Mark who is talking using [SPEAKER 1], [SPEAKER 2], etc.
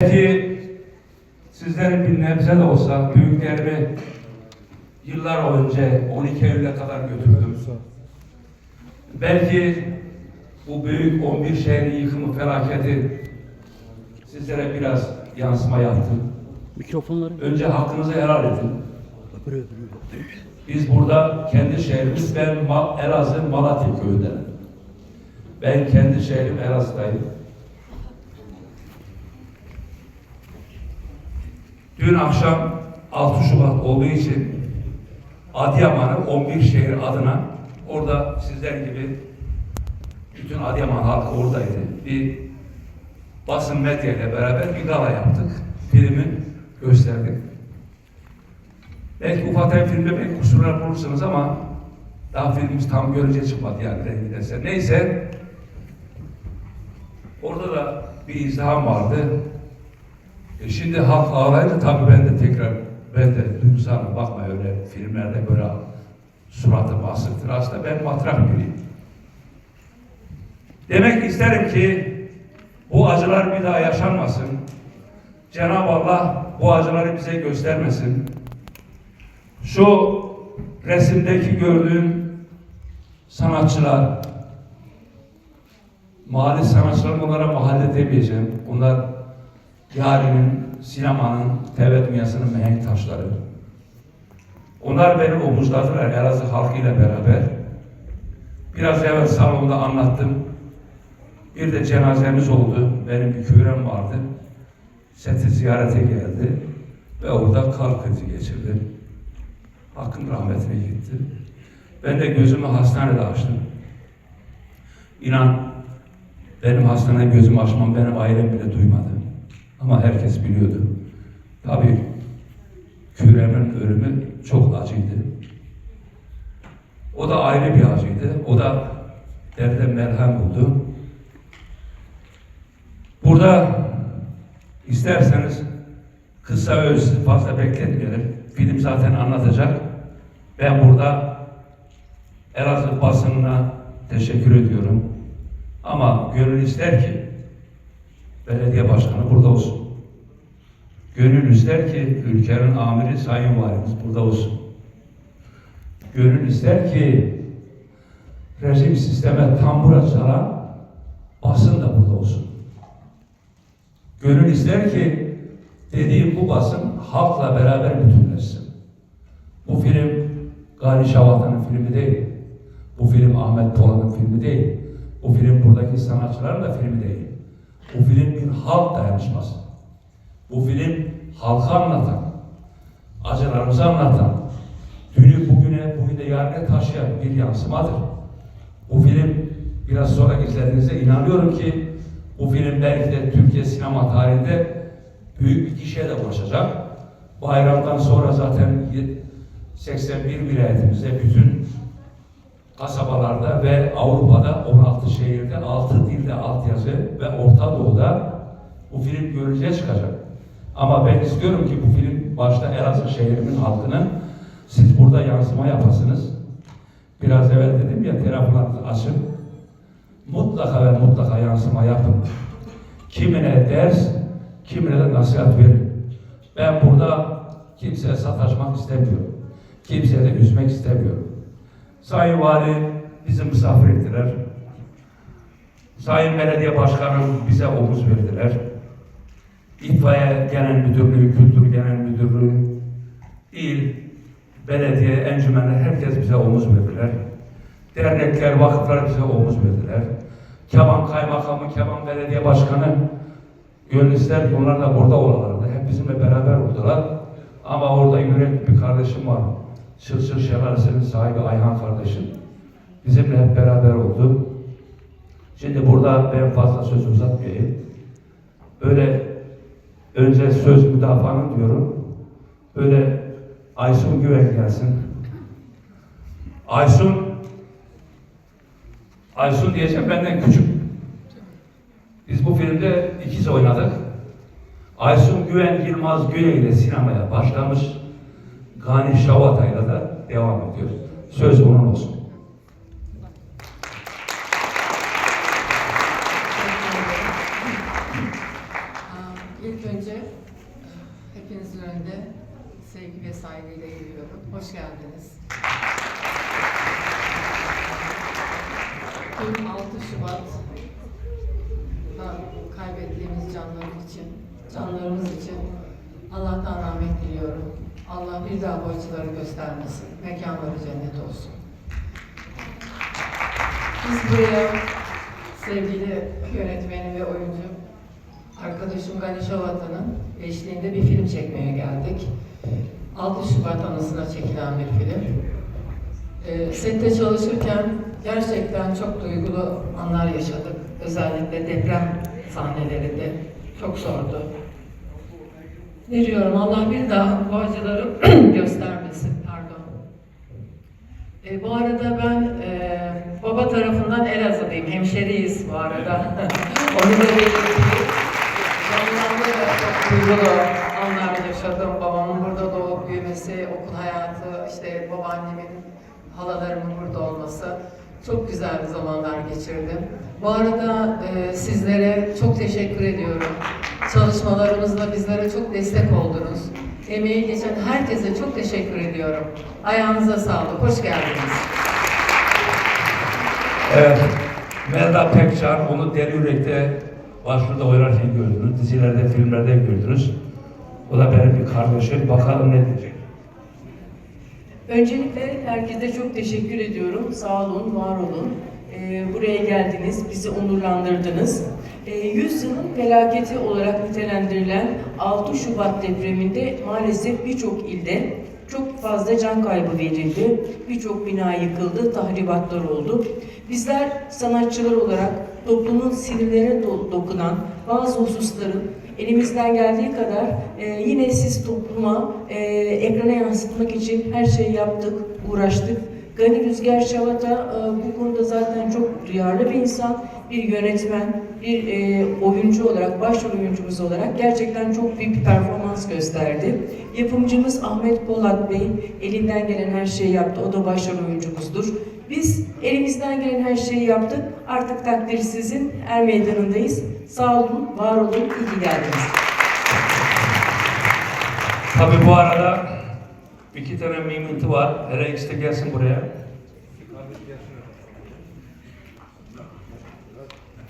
[SPEAKER 1] Belki sizlerin bir nebze de olsa büyüklerimi yıllar önce 12 Eylül'e kadar götürdüm. Belki bu büyük 11 şehrin yıkımı felaketi sizlere biraz yansıma yaptı.
[SPEAKER 2] Mikrofonları
[SPEAKER 1] Önce hakkınızı helal edin. Biz burada kendi şehrimiz, ben Elazığ Malatya köyündenim. Ben kendi şehrim Elazığ'dayım. Dün akşam 6 Şubat olduğu için Adıyaman'ın 11 şehir adına orada sizler gibi bütün Adıyaman halkı oradaydı. Bir basın medya ile beraber bir gala yaptık. Filmi gösterdik. Belki ufak tefek filmde belki kusurlar bulursunuz ama daha filmimiz tam görünce çıkmadı yani rengi. Neyse orada da bir izdiham vardı. E şimdi halk ağlayınca tabii ben de tekrar ben de duygusalım bakma öyle filmlerde böyle suratım asıktır. Aslında ben matrak biriyim. Demek isterim ki bu acılar bir daha yaşanmasın. Cenab-ı Allah bu acıları bize göstermesin. Şu resimdeki gördüğüm sanatçılar, mahalle sanatçıları onlara mahalle demeyeceğim. Onlar yarının, sinemanın, TV dünyasının mihenk taşları. Onlar beni omuzladılar Elazığ halkıyla beraber. Biraz evvel salonda anlattım. Bir de cenazemiz oldu. Benim bir kübrem vardı. Seti ziyarete geldi. Ve orada kalp krizi geçirdi. Hakkın rahmetine gitti. Ben de gözümü hastanede açtım. İnan benim hastanede gözümü açmam benim ailem bile duymadı. Ama herkes biliyordu. Tabii Küremin ölümü çok acıydı. O da ayrı bir acıydı. O da derde merhem oldu. Burada isterseniz kısa öz fazla bekletmeyelim. Film zaten anlatacak. Ben burada Elazığ basınına teşekkür ediyorum. Ama gönül ister ki belediye başkanı burada olsun. Gönül ister ki ülkenin amiri Sayın Valimiz burada olsun. Gönül ister ki rejim sisteme tambura çalan basın da burada olsun. Gönül ister ki dediğim bu basın halkla beraber bütünleşsin. Bu film Gani Şavatan'ın filmi değil. Bu film Ahmet Polat'ın filmi değil. Bu film buradaki sanatçıların da filmi değil. Bu film bir halk dayanışması. Bu film halka anlatan, acılarımızı anlatan, dünü bugüne, bugün de yarına taşıyan bir yansımadır. Bu film biraz sonra izlediğinizde inanıyorum ki bu film belki de Türkiye sinema tarihinde büyük bir kişiye de ulaşacak. Bayramdan sonra zaten 81 vilayetimizde bütün kasabalarda ve Avrupa'da 16 şehirde 6 dilde altyazı ve Orta Doğu'da bu film görücüye çıkacak. Ama ben istiyorum ki bu film başta Elazığ şehrimin halkının siz burada yansıma yapasınız. Biraz evvel dedim ya telefonlarınızı açın. Mutlaka ve mutlaka yansıma yapın. Kimine ders, kimine de nasihat verin. Ben burada kimseye sataşmak istemiyorum. Kimseye de üzmek istemiyorum. Sayın Vali bizi misafir ettiler. Sayın Belediye Başkanı bize omuz verdiler. İtfaiye Genel Müdürlüğü, Kültür Genel Müdürlüğü, il, belediye, encümenler herkes bize omuz verdiler. Dernekler, vakıflar bize omuz verdiler. Keban Kaymakamı, Keban Belediye Başkanı gönül ister ki onlar da burada olalardı. Hep bizimle beraber oldular. Ama orada yürekli bir kardeşim var. Çılçıl Şelalesi'nin sahibi Ayhan kardeşim. Bizimle hep beraber oldu. Şimdi burada ben fazla söz uzatmayayım. Böyle önce söz müdafaanın diyorum. Böyle Aysun Güven gelsin. Aysun Aysun diyeceğim benden küçük. Biz bu filmde ikiz oynadık. Aysun Güven Yılmaz Güney ile sinemaya başlamış. Gani Şavata'yla da devam ediyor. Söz onun olsun.
[SPEAKER 3] Um, İlk önce hepinizin önünde sevgi ve saygıyla eğiliyorum. Hoş geldiniz. Dün 6 Şubat'ta kaybettiğimiz canlar için, canlarımız için Allah'tan rahmet. Allah bir daha bu acıları göstermesin. Mekanları cennet olsun. Biz buraya sevgili yönetmeni ve oyuncu arkadaşım Gani Şavatan'ın eşliğinde bir film çekmeye geldik. 6 Şubat anısına çekilen bir film. Ee, sette çalışırken gerçekten çok duygulu anlar yaşadık. Özellikle deprem sahnelerinde çok zordu. Ne diyorum Allah bir daha bu acıları göstermesin. Pardon. E, bu arada ben e, baba tarafından Elazığlıyım. Hemşeriyiz bu arada. Onu da belirteyim. Duygulu anlar yaşadım. Babamın burada doğup büyümesi, okul hayatı, işte babaannemin, halalarımın burada olması. Çok güzel zamanlar geçirdim. Bu arada e, sizlere çok teşekkür ediyorum. Çalışmalarımızda bizlere çok destek oldunuz. Emeği geçen herkese çok teşekkür ediyorum. Ayağınıza sağlık. Hoş geldiniz.
[SPEAKER 1] Evet. Melda Pekcan, onu Deli Yürek'te başrolde oynarken gördünüz. Dizilerde, filmlerde gördünüz. O da benim bir kardeşim. Bakalım ne diyecek.
[SPEAKER 4] Öncelikle herkese çok teşekkür ediyorum. Sağ olun, var olun. Ee, buraya geldiniz, bizi onurlandırdınız. Ee, 100 yılın felaketi olarak nitelendirilen 6 Şubat depreminde maalesef birçok ilde çok fazla can kaybı verildi. Birçok bina yıkıldı, tahribatlar oldu. Bizler sanatçılar olarak toplumun sinirlerine do- dokunan bazı hususların elimizden geldiği kadar e, yine siz topluma e, ekrana yansıtmak için her şeyi yaptık, uğraştık. Gani Rüzgar Şavata e, bu konuda zaten çok duyarlı bir insan, bir yönetmen, bir e, oyuncu olarak, başrol oyuncumuz olarak gerçekten çok büyük bir performans gösterdi. Yapımcımız Ahmet Polat Bey elinden gelen her şeyi yaptı. O da başrol oyuncumuzdur. Biz elimizden gelen her şeyi yaptık. Artık takdir sizin. Er meydanındayız. Sağ olun, var olun, iyi ki geldiniz.
[SPEAKER 1] Tabii bu arada iki tane miminti var. Hele de gelsin buraya.